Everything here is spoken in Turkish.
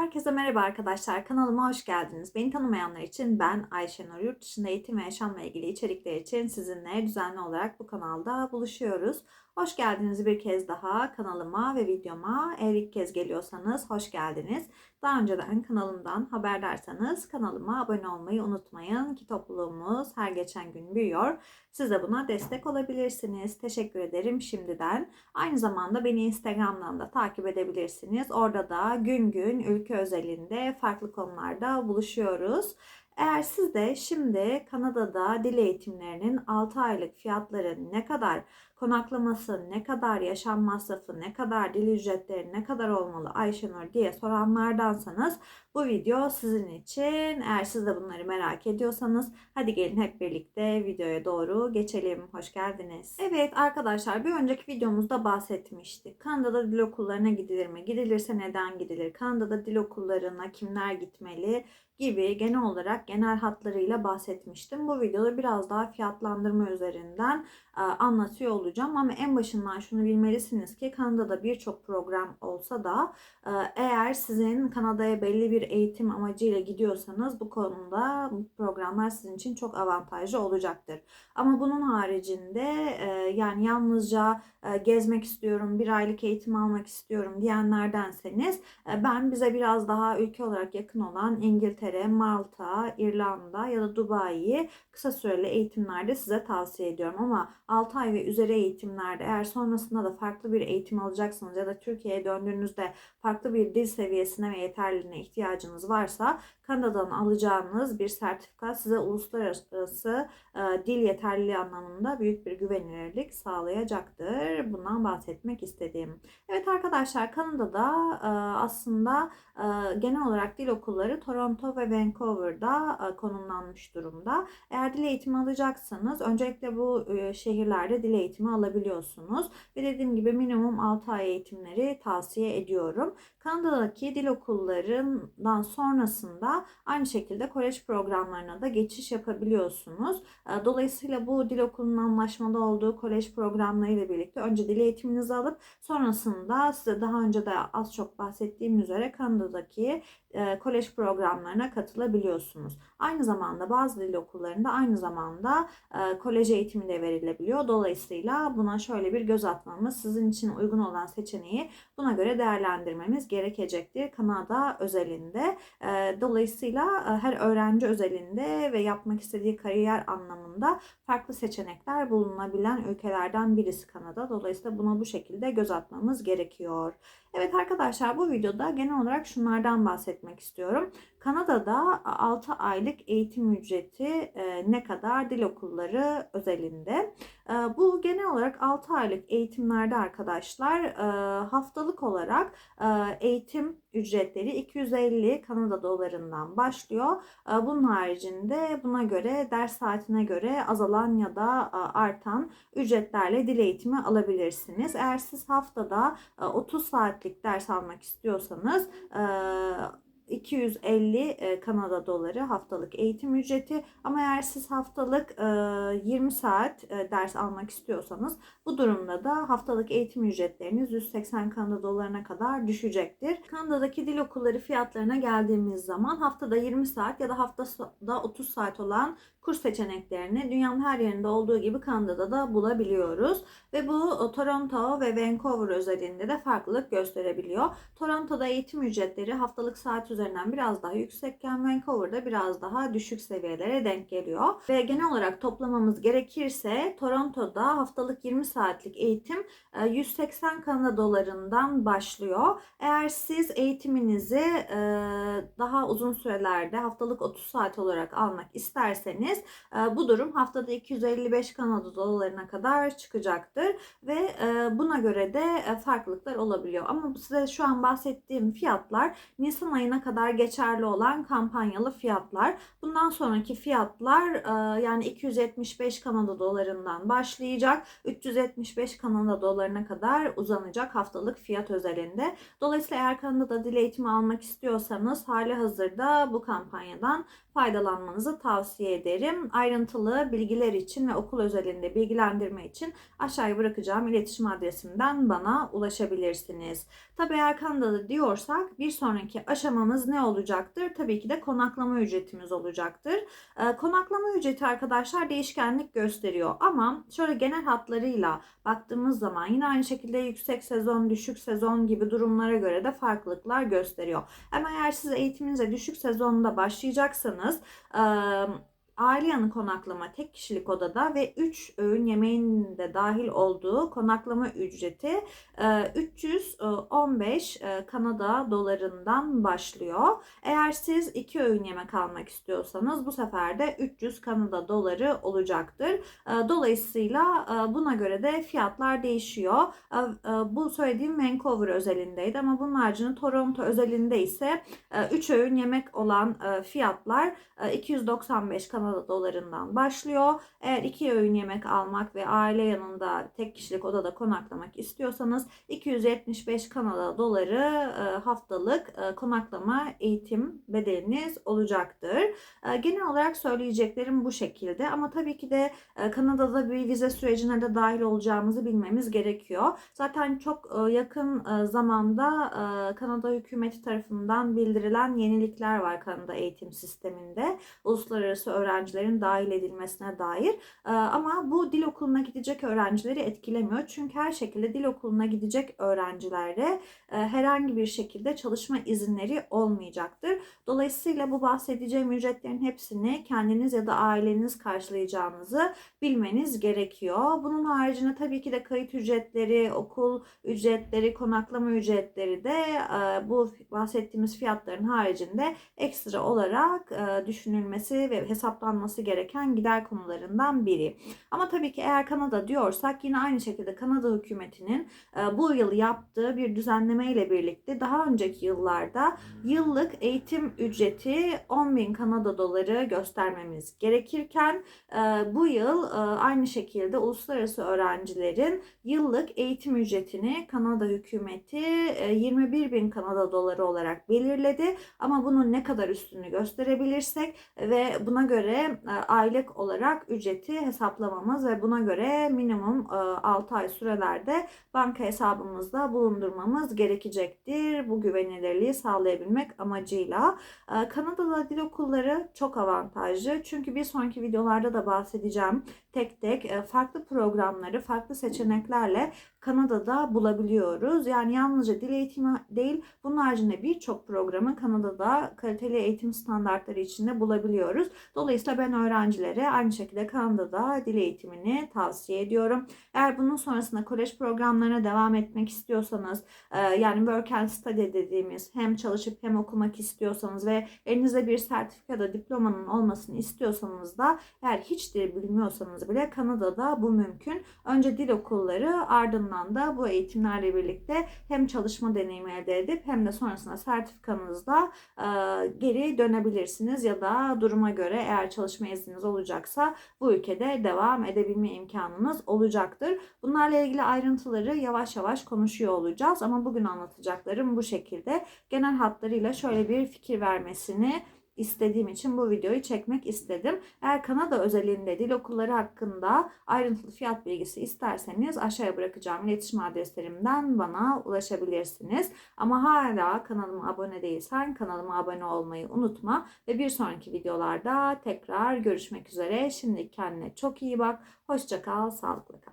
Herkese merhaba arkadaşlar. Kanalıma hoş geldiniz. Beni tanımayanlar için ben Ayşenur. Yurt dışında eğitim ve yaşamla ilgili içerikler için sizinle düzenli olarak bu kanalda buluşuyoruz. Hoş geldiniz bir kez daha kanalıma ve videoma. Eğer ilk kez geliyorsanız hoş geldiniz. Daha önceden kanalımdan haberdarsanız kanalıma abone olmayı unutmayın ki topluluğumuz her geçen gün büyüyor. Siz de buna destek olabilirsiniz. Teşekkür ederim şimdiden. Aynı zamanda beni Instagram'dan da takip edebilirsiniz. Orada da gün gün ülke özelinde farklı konularda buluşuyoruz. Eğer siz de şimdi Kanada'da dil eğitimlerinin 6 aylık fiyatları ne kadar, konaklaması ne kadar, yaşam masrafı ne kadar, dil ücretleri ne kadar olmalı Ayşenur diye soranlardansanız bu video sizin için. Eğer siz de bunları merak ediyorsanız hadi gelin hep birlikte videoya doğru geçelim. Hoş geldiniz. Evet arkadaşlar bir önceki videomuzda bahsetmiştik. Kanada'da dil okullarına gidilir mi? Gidilirse neden gidilir? Kanada'da dil okullarına kimler gitmeli? gibi genel olarak genel hatlarıyla bahsetmiştim. Bu videoda biraz daha fiyatlandırma üzerinden anlatıyor olacağım. Ama en başından şunu bilmelisiniz ki Kanada'da birçok program olsa da e, eğer sizin Kanada'ya belli bir eğitim amacıyla gidiyorsanız bu konuda bu programlar sizin için çok avantajlı olacaktır. Ama bunun haricinde e, yani yalnızca gezmek istiyorum, bir aylık eğitim almak istiyorum diyenlerdenseniz ben bize biraz daha ülke olarak yakın olan İngiltere, Malta, İrlanda ya da Dubai'yi kısa süreli eğitimlerde size tavsiye ediyorum. Ama 6 ay ve üzeri eğitimlerde eğer sonrasında da farklı bir eğitim alacaksınız ya da Türkiye'ye döndüğünüzde farklı bir dil seviyesine ve yeterliliğine ihtiyacınız varsa Kanada'dan alacağınız bir sertifika size uluslararası e, dil yeterliliği anlamında büyük bir güvenilirlik sağlayacaktır. Bundan bahsetmek istedim. Evet arkadaşlar Kanada'da e, aslında e, genel olarak dil okulları Toronto ve Vancouver'da e, konumlanmış durumda. Eğer dil eğitimi alacaksanız öncelikle bu e, şehirlerde dil eğitimi alabiliyorsunuz. Ve dediğim gibi minimum 6 ay eğitimleri tavsiye ediyorum. Kanada'daki dil okullarından sonrasında aynı şekilde kolej programlarına da geçiş yapabiliyorsunuz. Dolayısıyla bu dil okulunun anlaşmalı olduğu kolej programları ile birlikte önce dil eğitiminizi alıp sonrasında size daha önce de az çok bahsettiğim üzere Kanada'daki kolej programlarına katılabiliyorsunuz. Aynı zamanda bazı dil okullarında aynı zamanda kolej eğitimi de verilebiliyor. Dolayısıyla buna şöyle bir göz atmamız, sizin için uygun olan seçeneği buna göre değerlendirmemiz gerekecektir. Kanada özelinde. Dolayısıyla her öğrenci özelinde ve yapmak istediği kariyer anlamında farklı seçenekler bulunabilen ülkelerden birisi Kanada. Dolayısıyla buna bu şekilde göz atmamız gerekiyor. Evet arkadaşlar bu videoda genel olarak şunlardan bahsetmek istiyorum. Kanada'da 6 aylık eğitim ücreti e, ne kadar dil okulları özelinde. E, bu genel olarak 6 aylık eğitimlerde arkadaşlar e, haftalık olarak eğitim ücretleri 250 Kanada dolarından başlıyor. Bunun haricinde buna göre ders saatine göre azalan ya da artan ücretlerle dil eğitimi alabilirsiniz. Eğer siz haftada 30 saatlik ders almak istiyorsanız 250 e, Kanada doları haftalık eğitim ücreti ama eğer siz haftalık 20 e, saat e, ders almak istiyorsanız bu durumda da haftalık eğitim ücretleriniz 180 Kanada dolarına kadar düşecektir. Kanada'daki dil okulları fiyatlarına geldiğimiz zaman haftada 20 saat ya da haftada 30 saat olan kurs seçeneklerini dünyanın her yerinde olduğu gibi Kanada'da da bulabiliyoruz. Ve bu Toronto ve Vancouver özelinde de farklılık gösterebiliyor. Toronto'da eğitim ücretleri haftalık saat üzerinden biraz daha yüksekken Vancouver'da biraz daha düşük seviyelere denk geliyor. Ve genel olarak toplamamız gerekirse Toronto'da haftalık 20 saatlik eğitim 180 e, Kanada dolarından başlıyor. Eğer siz eğitiminizi e, daha uzun sürelerde haftalık 30 saat olarak almak isterseniz e, bu durum haftada 255 Kanada dolarına kadar çıkacaktır ve buna göre de farklılıklar olabiliyor. Ama size şu an bahsettiğim fiyatlar Nisan ayına kadar geçerli olan kampanyalı fiyatlar. Bundan sonraki fiyatlar yani 275 Kanada dolarından başlayacak. 375 Kanada dolarına kadar uzanacak haftalık fiyat özelinde. Dolayısıyla eğer Kanada'da dil eğitimi almak istiyorsanız hali hazırda bu kampanyadan faydalanmanızı tavsiye ederim. Ayrıntılı bilgiler için ve okul özelinde bilgilendirme için aşağıya bırakacağım iletişim adresimden bana ulaşabilirsiniz. Tabi eğer Kanada'da diyorsak bir sonraki aşamamız alacağımız ne olacaktır? Tabii ki de konaklama ücretimiz olacaktır. Ee, konaklama ücreti arkadaşlar değişkenlik gösteriyor ama şöyle genel hatlarıyla baktığımız zaman yine aynı şekilde yüksek sezon, düşük sezon gibi durumlara göre de farklılıklar gösteriyor. Ama eğer siz eğitiminize düşük sezonda başlayacaksanız e, aile yanı konaklama tek kişilik odada ve 3 öğün yemeğin de dahil olduğu konaklama ücreti e, 315 e, Kanada dolarından başlıyor. Eğer siz 2 öğün yemek almak istiyorsanız bu sefer de 300 Kanada doları olacaktır. E, Dolayısıyla e, buna göre de fiyatlar değişiyor. E, e, Bu söylediğim Vancouver özelindeydi ama bunun haricinde Toronto özelinde ise 3 öğün yemek olan e, fiyatlar e, 295 Kanada dolarından başlıyor. Eğer 2 öğün yemek almak ve aile yanında tek kişilik odada konaklamak istiyorsanız 275 Kanada doları e, haftalık e, konaklama eğitim bedeliniz olacaktır. E, Genel olarak söyleyeceklerim bu şekilde ama tabii ki de Kanada'da bir vize sürecine de dahil olacağımızı bilmemiz gerekiyor. Zaten çok yakın zamanda Kanada hükümeti tarafından bildirilen yenilikler var Kanada eğitim sisteminde. Uluslararası öğrencilerin dahil edilmesine dair. E, Ama bu dil okuluna gidecek öğrencileri etkilemiyor. Çünkü her şekilde dil okuluna gidecek öğrencilerde e, herhangi bir şekilde çalışma izinleri olmayacaktır. Dolayısıyla bu bahsedeceğim ücretlerin hepsini kendiniz ya da aileniz karşılayacağınızı bilmeniz gerekiyor. Bunun haricinde tabii ki de kayıt ücretleri, okul ücretleri, konaklama ücretleri de e, bu bahsettiğimiz fiyatların haricinde ekstra olarak e, düşünülmesi ve hesaplanması gereken gider konularından biri. Ama tabii ki eğer Kanada diyorsak yine aynı şekilde Kanada hükümetinin e, bu yıl yaptığı bir düzenleme ile birlikte daha önceki yıllarda yıllık eğitim ücreti 10.000 Kanada doları göstermemiz gerekirken e, bu yıl e, aynı şekilde uluslararası öğrencilerin yıllık eğitim ücretini Kanada hükümeti e, 21 bin Kanada doları olarak belirledi. Ama bunun ne kadar üstünü gösterebilirsek ve buna göre e, aylık olarak ücreti hesaplamamız ve buna göre minimum e, 6 ay sürelerde banka hesabımızda bulundurmamız gerekecektir. Bu güvenilirliği sağlayabilmek amacıyla. E, Kanada'da dil okulları çok avantajlı. Çünkü bir sonraki videolarda da bahsedeceğim. Tek tek e, farklı programları, farklı seçeneklerle Kanada'da bulabiliyoruz. Yani yalnızca dil eğitimi değil, bunun haricinde birçok programı Kanada'da kaliteli eğitim standartları içinde bulabiliyoruz. Dolayısıyla ben öğrencilere aynı şekilde Kanada'da dil eğitimini tavsiye ediyorum. Eğer bunun sonrasında kolej programlarına devam etmek istiyorsanız, e, yani work and study dediğimiz hem çalışıp hem okumak istiyorsanız ve elinizde bir sertifika da diplomanın olmasını istiyorsanız da eğer hiç dil bilmiyorsanız bile Kanada'da bu mümkün. Önce dil okulları ardından da bu eğitimlerle birlikte hem çalışma deneyimi elde edip hem de sonrasında sertifikanızda e, geri dönebilirsiniz ya da duruma göre çalışma izniniz olacaksa bu ülkede devam edebilme imkanınız olacaktır. Bunlarla ilgili ayrıntıları yavaş yavaş konuşuyor olacağız ama bugün anlatacaklarım bu şekilde. Genel hatlarıyla şöyle bir fikir vermesini istediğim için bu videoyu çekmek istedim. Eğer Kanada özelinde dil okulları hakkında ayrıntılı fiyat bilgisi isterseniz aşağıya bırakacağım iletişim adreslerimden bana ulaşabilirsiniz. Ama hala kanalıma abone değilsen kanalıma abone olmayı unutma ve bir sonraki videolarda tekrar görüşmek üzere. Şimdi kendine çok iyi bak. Hoşça kal, sağlıklı kal.